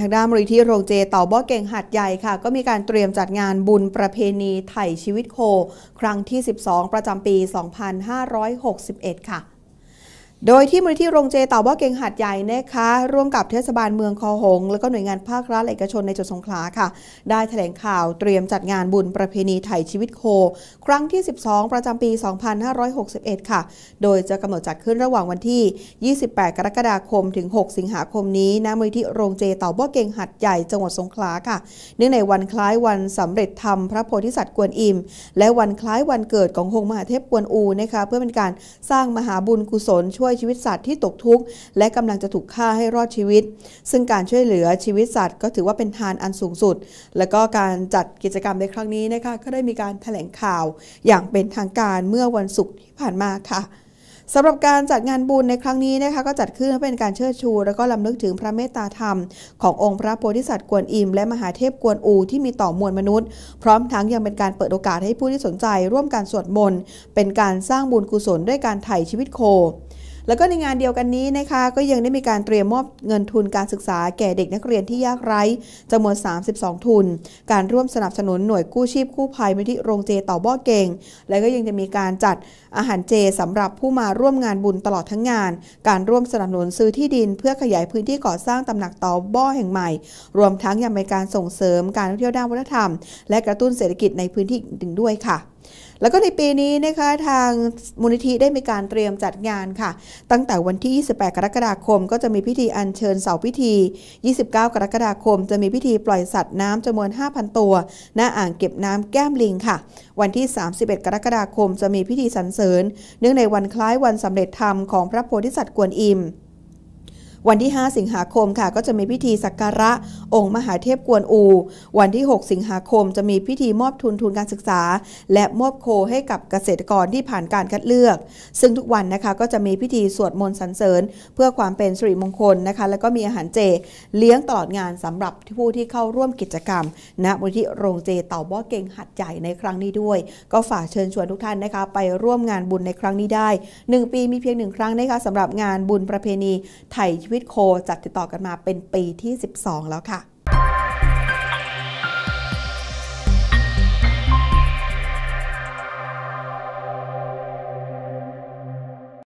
ทางด้านมูลที่โรงเจเต่าบ่อเก่งหัดใหญ่ค่ะ ก็มีการเตรียมจัดงานบุญประเพณีไถ่ชีวิตโค ครั้งที่ 12 ประจำปี 2561 ค่ะ โดยที่มูลที่โรงเจเต่าบ่อเก่งหัดใหญ่นะคะร่วมกับเทศบาลเมืองคอหง และก็หน่วยงานภาครัฐเอกชนในจังหวัดสงขลาค่ะ ได้แถลงข่าวเตรียมจัดงานบุญประเพณีไถ่ชีวิตโค ครั้งที่ 12 ประจำปี 2561 ค่ะ โดยจะกำหนดจัดขึ้นระหว่างวันที่ 28 กรกฎาคมถึง 6 สิงหาคมนี้ณมูลที่โรงเจเต่าบ่อเก่งหัดใหญ่จังหวัดสงขลาค่ะ เนื่องในวันคล้ายวันสำเร็จธรรมพระโพธิสัตว์กวนอิม และวันคล้ายวันเกิดขององมหาเทพกวนอูนะคะเพื่อเป็นการสร้างมหาบุญกุศลช่วยชีวิตสัตว์ที่ตกทุกข์และกำลังจะถูกฆ่าให้รอดชีวิต ซึ่งการช่วยเหลือชีวิตสัตว์ ก็ถือว่าเป็นทานอันสูงสุด และก็การจัดกิจกรรมในครั้งนี้นะคะก็ได้มีการแถลงข่าว อย่างเป็นทางการเมื่อวันศุกร์ที่ผ่านมาค่ะสำหรับการจัดงานบุญในครั้งนี้นะคะก็จัดขึ้นเพื่อเป็นการเชิดชู และก็ลำลึกถึงพระเมตตาธรรม ขององค์พระโพธิสัตว์กวนอิม และมหาเทพกวนอูที่มีต่อมวลมนุษย์ พร้อมทั้งยังเป็นการเปิดโอกาสให้ผู้ที่สนใจ ร่วมการสวดมนต์เป็นการสร้างบุญกุศลด้วยการไถ่ชีวิตโค แล้วก็ในงานเดียวกันนี้นะคะ ก็ยังได้มีการเตรียมมอบเงินทุนการศึกษาแก่เด็กนักเรียนที่ยากไร้จำนวน 32 ทุน การร่วมสนับสนุนหน่วยกู้ชีพกู้ภัยมูลที่โรงเจต่อบ่อเก่ง และก็ยังจะมีการจัดอาหารเจสำหรับผู้มาร่วมงานบุญตลอดทั้งงาน การร่วมสนับสนุนซื้อที่ดิน เพื่อขยายพื้นที่ก่อสร้างตำหนักต่อบ่อแห่งใหม่ รวมทั้งยังเป็นการส่งเสริมการท่องเที่ยวด้านวัฒนธรรม และกระตุ้นเศรษฐกิจในพื้นที่ดึงด้วยค่ะ แล้วก็ในปีนี้นะคะทางมูลนิธิได้มีการเตรียมจัดงานค่ะ ตั้งแต่วันที่ 28 กรกฎาคม ก็จะมีพิธีอัญเชิญเสาพิธี 29 กรกฎาคม จะมีพิธีปล่อยสัตว์น้ำจำนวน 5,000 ตัว หน้าอ่างเก็บน้ำแก้มลิงค่ะ วันที่ 31 กรกฎาคม จะมีพิธีสรรเสริญ เนื่องในวันคล้ายวันสำเร็จธรรมของพระโพธิสัตว์กวนอิม วันที่ 5 สิงหาคมค่ะ ก็จะมีพิธีสักการะ องค์มหาเทพกวนอู วันที่ 6 สิงหาคมจะมีพิธีมอบทุนทุนการศึกษา และมอบโคให้กับเกษตรกรที่ผ่านการคัดเลือก ซึ่งทุกวันนะคะก็จะมีพิธีสวดมนต์สรรเสริญ เพื่อความเป็นสิริมงคลนะคะ แล้วก็มีอาหารเจ เลี้ยงตลอดงานสำหรับผู้ที่เข้าร่วมกิจกรรมณมูลที่โรงเจเต่าบ่อเก่งหัดใหญ่ในครั้งนี้ด้วย ก็ฝากเชิญชวนทุกท่านนะคะ ไปร่วมงานบุญในครั้งนี้ได้ 1 ปีมีเพียงหนึ่งครั้งนะคะสำหรับงานบุญประเพณีไถ่ชีวิตโคจัดติดต่อกันมาเป็นปีที่ 12 แล้วค่ะ